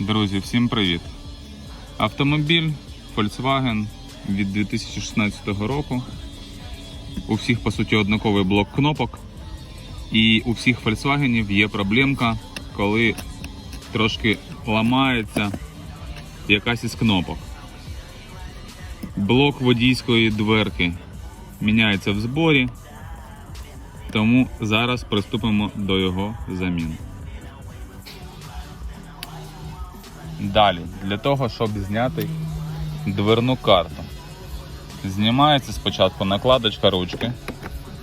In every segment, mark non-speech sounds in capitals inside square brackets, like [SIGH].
Друзі, всім привіт! Автомобіль Volkswagen від 2016 року. У всіх, по суті, однаковий блок кнопок. І у всіх Volkswagen є проблемка, коли трошки ламається якась із кнопок. Блок водійської дверки міняється в зборі, тому зараз приступимо до його заміни. Далі, для того, щоб зняти дверну карту. Знімається спочатку накладочка ручки.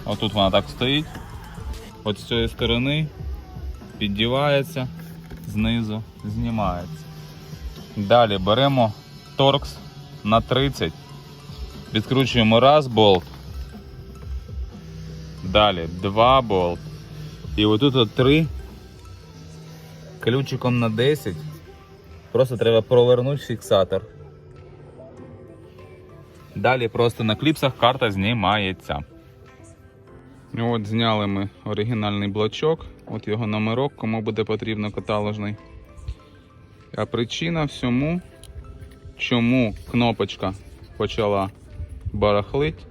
Отут вона так стоїть. От з цієї сторони піддівається, знизу знімається. Далі беремо торкс на 30, відкручуємо раз болт. Далі два болт. І отут от три ключиком на 10 Просто треба провернути фіксатор. Далі просто на кліпсах карта знімається. От зняли ми оригінальний блочок, от його номерок, кому буде потрібно каталожний. А причина всьому, чому кнопочка почала барахлить,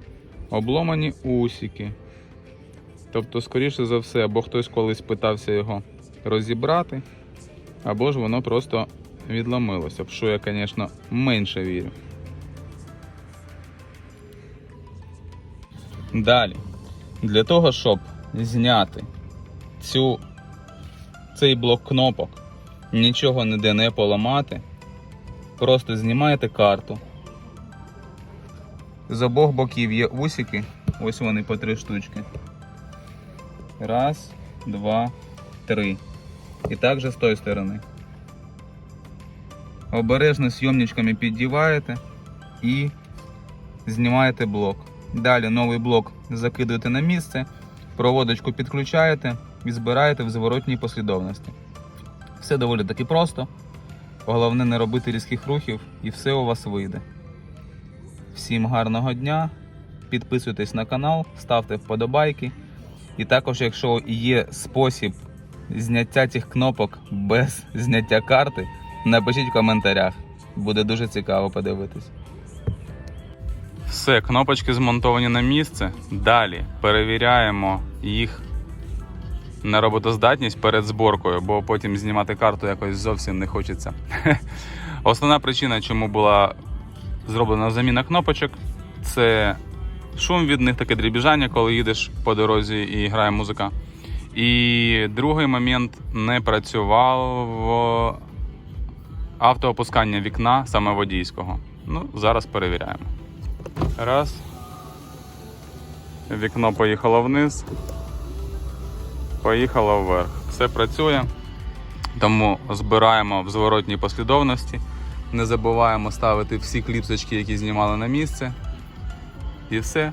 обломані усики. Тобто, скоріше за все, або хтось колись питався його розібрати, або ж воно просто відломилося, в що я, звісно, менше вірю. Далі, для того, щоб зняти цю, цей блок кнопок, нічого ніде не поламати, просто знімаєте карту. З обох боків є усики, ось вони по три штучки. Раз, два, три. І також з тої сторони. Обережно зйомничками піддіваєте і знімаєте блок. Далі новий блок закидуєте на місце, проводочку підключаєте і збираєте в зворотній послідовності. Все доволі таки просто. Головне не робити різких рухів і все у вас вийде. Всім гарного дня! Підписуйтесь на канал, ставте вподобайки. І також, якщо є спосіб зняття цих кнопок без зняття карти, Напишіть в коментарях. Буде дуже цікаво подивитись. Все, кнопочки змонтовані на місце. Далі перевіряємо їх на роботоздатність перед зборкою, бо потім знімати карту якось зовсім не хочеться. [LAUGHS] Основна причина, чому була зроблена заміна кнопочок, це шум від них, таке дрібіжання, коли їдеш по дорозі і грає музика. І другий момент не працював автоопускання вікна саме водійського. Ну, зараз перевіряємо. Раз. Вікно поїхало вниз. Поїхало вверх. Все працює. Тому збираємо в зворотній послідовності. Не забуваємо ставити всі кліпсочки, які знімали на місце. І все.